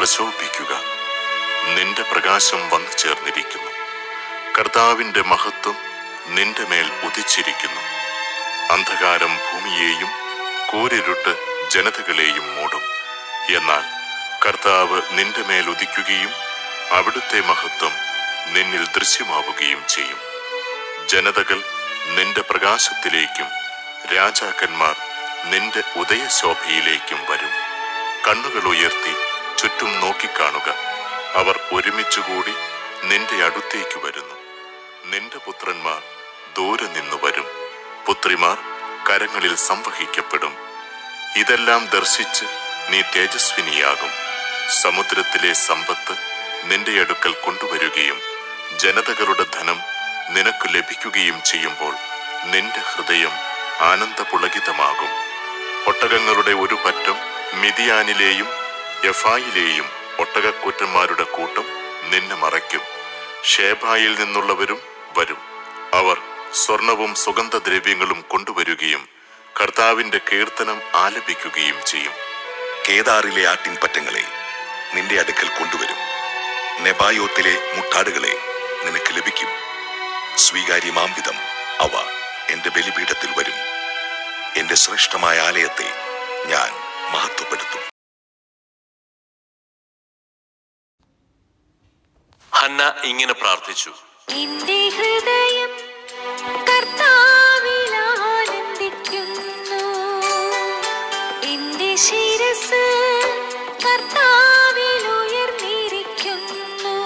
പ്രശോഭിക്കുക. നിന്റെ പ്രകാശം വന്നു ചേർന്നിരിക്കുന്നു. കർത്താവിന്റെ മഹത്വം നിന്റെ മേൽ ഉദിച്ചിരിക്കുന്നു. അന്ധകാരം ഭൂമിയെയും കോരിരുട്ട് ജനതകളെയും മൂടും. എന്നാൽ കർത്താവ് നിന്റെ മേൽ ഉദിക്കുകയും അവിടുത്തെ മഹത്വം നിന്നിൽ ദൃശ്യമാവുകയും ചെയ്യും. ജനതകൾ നിന്റെ പ്രകാശത്തിലേക്കും രാജാക്കന്മാർ നിന്റെ ഉദയശോഭയിലേക്കും വരും. കണ്ണുകൾ ഉയർത്തി ചുറ്റും നോക്കിക്കാണുക. അവർ ഒരുമിച്ചുകൂടി നിന്റെ അടുത്തേക്ക് വരുന്നു. നിന്റെ പുത്രന്മാർ ദൂരെ നിന്നു വരും. പുത്രിമാർ കരങ്ങളിൽ സംവഹിക്കപ്പെടും. ഇതെല്ലാം ദർശിച്ച് നീ തേജസ്വിനിയാകും. സമുദ്രത്തിലെ സമ്പത്ത് നിന്റെ അടുക്കൽ കൊണ്ടുവരികയും ജനതകളുടെ ധനം നിനക്ക് ലഭിക്കുകയും ചെയ്യുമ്പോൾ നിന്റെ ഹൃദയം ആനന്ദപുളകിതമാകും. ഒട്ടകങ്ങളുടെ ഒരു പറ്റം മിതിയാനിലെയും യഫായിലെയും ഒട്ടകക്കൂറ്റന്മാരുടെ കൂട്ടം നിന്നെ മറയ്ക്കും. ഷേബായിൽ നിന്നുള്ളവരും വരും. അവർ സ്വർണവും സുഗന്ധദ്രവ്യങ്ങളും കൊണ്ടുവരികയും കർത്താവിന്റെ കീർത്തനം ആലപിക്കുകയും ചെയ്യും. കേദാറിലെ ആട്ടിൻപറ്റങ്ങളെ നിന്റെ അടുക്കൽ കൊണ്ടുവരും. നെബായോത്തിലെ മുട്ടാടുകളെ നിനക്ക് ലഭിക്കും. സ്വീകാര്യമാം വിധം അവ എന്റെ ബലിപീഠത്തിൽ വരും. എന്റെ ശ്രേഷ്ഠമായ ആലയത്തെ ഞാൻ മഹത്വപ്പെടുത്തും. ഹന്ന ഇങ്ങനെ പ്രാർത്ഥിച്ചു. ഹൃദയം കർത്താവിൽ ഉയർന്നിരിക്കുന്നു.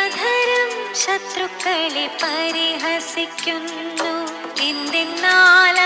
അധരം ശത്രുക്കളെ പരിഹസിക്കുന്നു. എന്തെന്നാൽ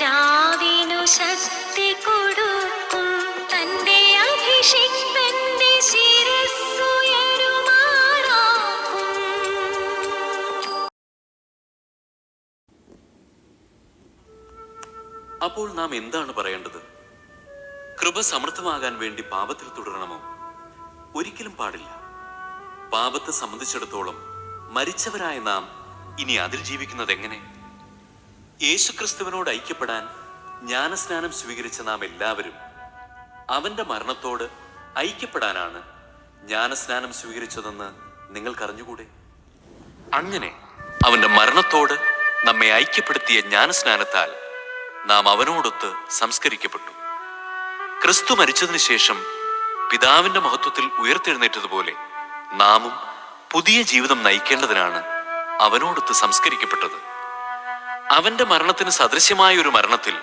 രാജാവിനു ശക്തി കൊടുക്കും. തന്റെ അഭിഷിക്തന്റെ അപ്പോൾ നാം എന്താണ് പറയേണ്ടത്? കൃപ സമൃദ്ധമാകാൻ വേണ്ടി പാപത്തിൽ തുടരണമോ? ഒരിക്കലും പാടില്ല. പാപത്തെ സംബന്ധിച്ചിടത്തോളം മരിച്ചവരായ നാം ഇനി അതിൽ ജീവിക്കുന്നത് എങ്ങനെ? യേശുക്രിസ്തുവിനോട് ഐക്യപ്പെടാൻ ജ്ഞാനസ്നാനം സ്വീകരിച്ച നാം എല്ലാവരും അവന്റെ മരണത്തോട് ഐക്യപ്പെടാനാണ് ജ്ഞാനസ്നാനം സ്വീകരിച്ചതെന്ന് നിങ്ങൾക്കറിഞ്ഞുകൂടെ? അങ്ങനെ അവന്റെ മരണത്തോട് നമ്മെ ഐക്യപ്പെടുത്തിയ ജ്ഞാനസ്നാനത്താൽ നാം അവനോടൊത്ത് സംസ്കരിക്കപ്പെട്ടു. ക്രിസ്തു മരിച്ചതിനു ശേഷം പിതാവിന്റെ മഹത്വത്തിൽ ഉയർത്തെഴുന്നേറ്റതുപോലെ നാമും പുതിയ ജീവിതം നയിക്കേണ്ടതിനാണ് അവനോടൊത്ത് സംസ്കരിക്കപ്പെട്ടത്. അവന്റെ മരണത്തിന് സദൃശ്യമായ ഒരു മരണത്തിൽ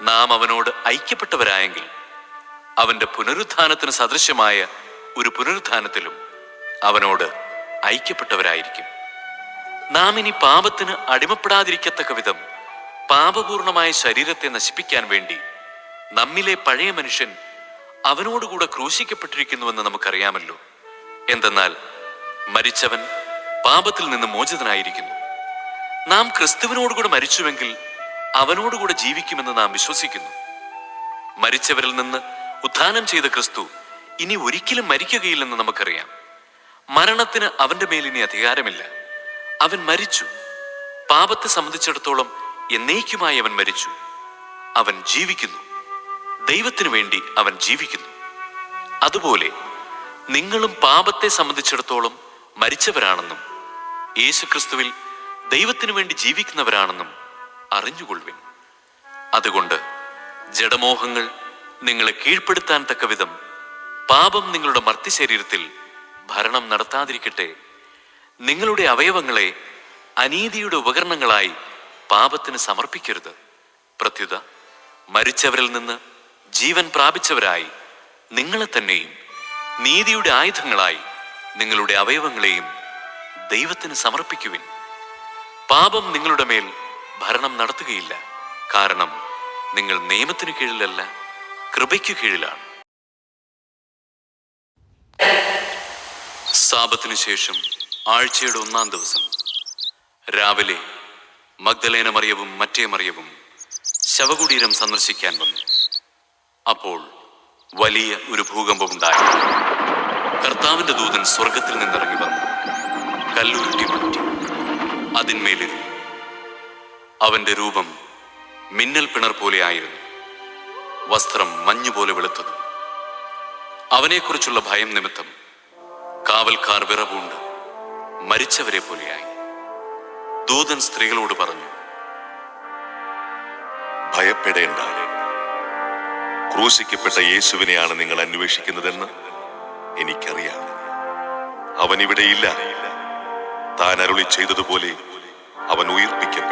നാം അവനോട് ഐക്യപ്പെട്ടവരായെങ്കിൽ അവന്റെ പുനരുത്ഥാനത്തിന് സദൃശ്യമായ ഒരു പുനരുത്ഥാനത്തിലും അവനോട് ഐക്യപ്പെട്ടവരായിരിക്കും. നാം ഇനി പാപത്തിന് അടിമപ്പെടാതിരിക്കത്തക്ക വിധം പാപപൂർണമായ ശരീരത്തെ നശിപ്പിക്കാൻ വേണ്ടി നമ്മിലെ പഴയ മനുഷ്യൻ അവനോടുകൂടെ ക്രൂശിക്കപ്പെട്ടിരിക്കുന്നുവെന്ന് നമുക്കറിയാമല്ലോ. എന്തെന്നാൽ മരിച്ചവൻ പാപത്തിൽ നിന്ന് മോചിതനായിരിക്കുന്നു. നാം ക്രിസ്തുവിനോടുകൂടെ മരിച്ചുവെങ്കിൽ അവനോടുകൂടെ ജീവിക്കുമെന്ന് നാം വിശ്വസിക്കുന്നു. മരിച്ചവരിൽ നിന്ന് ഉത്ഥാനം ചെയ്ത ക്രിസ്തു ഇനി ഒരിക്കലും മരിക്കുകയില്ലെന്ന് നമുക്കറിയാം. മരണത്തിന് അവന്റെ മേലിനി അധികാരമില്ല. അവൻ മരിച്ചു. പാപത്തെ സംബന്ധിച്ചിടത്തോളം എന്നേക്കുമായി അവൻ മരിച്ചു. അവൻ ജീവിക്കുന്നു. ദൈവത്തിനു വേണ്ടി അവൻ ജീവിക്കുന്നു. അതുപോലെ നിങ്ങളും പാപത്തെ സംബന്ധിച്ചിടത്തോളം മരിച്ചവരാണെന്നും യേശുക്രിസ്തുവിൽ ദൈവത്തിനു വേണ്ടി ജീവിക്കുന്നവരാണെന്നും അറിഞ്ഞുകൊള്ളുവിൻ. അതുകൊണ്ട് ജഡമോഹങ്ങൾ നിങ്ങളെ കീഴ്പ്പെടുത്താൻ തക്കവിധം പാപം നിങ്ങളുടെ മർത്യശരീരത്തിൽ ഭരണം നടത്താതിരിക്കട്ടെ. നിങ്ങളുടെ അവയവങ്ങളെ അനീതിയുടെ ഉപകരണങ്ങളായി പാപത്തിന് സമർപ്പിക്കരുത്. പ്രത്യുത മരിച്ചവരിൽ നിന്ന് ജീവൻ പ്രാപിച്ചവരായി നിങ്ങളെ തന്നെയും നീതിയുടെ ആയുധങ്ങളായി നിങ്ങളുടെ അവയവങ്ങളെയും ദൈവത്തിന് സമർപ്പിക്കുവിൻ. പാപം നിങ്ങളുടെ മേൽ ഭരണം നടത്തുകയില്ല. കാരണം നിങ്ങൾ നിയമത്തിന് കീഴിലല്ല കൃപയ്ക്കു കീഴിലാണ്. സാപത്തിനു ശേഷം ആഴ്ചയുടെ ഒന്നാം ദിവസം. രാവിലെ മഗ്ദലേന മറിയവും മറ്റേ മറിയവും ശവകുടീരം സന്ദർശിക്കാൻ വന്നു. അപ്പോൾ വലിയ ഒരു ഭൂകമ്പമുണ്ടായി. കർത്താവിന്റെ ദൂതൻ സ്വർഗത്തിൽ നിന്നിറങ്ങി വന്നു. കല്ലുരുട്ടി മാറ്റി. അതിന്മേലിരുന്നു. അവന്റെ രൂപം മിന്നൽ പിണർ പോലെയായിരുന്നു വസ്ത്രം മഞ്ഞുപോലെ വെളുത്തതും. അവനെക്കുറിച്ചുള്ള ഭയം നിമിത്തം കാവൽക്കാർ വിറവുണ്ട് മരിച്ചവരെ പോലെയായി. ദൂതൻ സ്ത്രീകളോട് പറഞ്ഞു ഭയപ്പെടേണ്ട ക്രൂശിക്കപ്പെട്ട യേശുവിനെയാണ് നിങ്ങൾ അന്വേഷിക്കുന്നതെന്ന് എനിക്കറിയാം. അവൻ ഇവിടെയില്ല താൻ അരുളി ചെയ്തതുപോലെ അവൻ ഉയർപ്പിക്കപ്പെട്ടു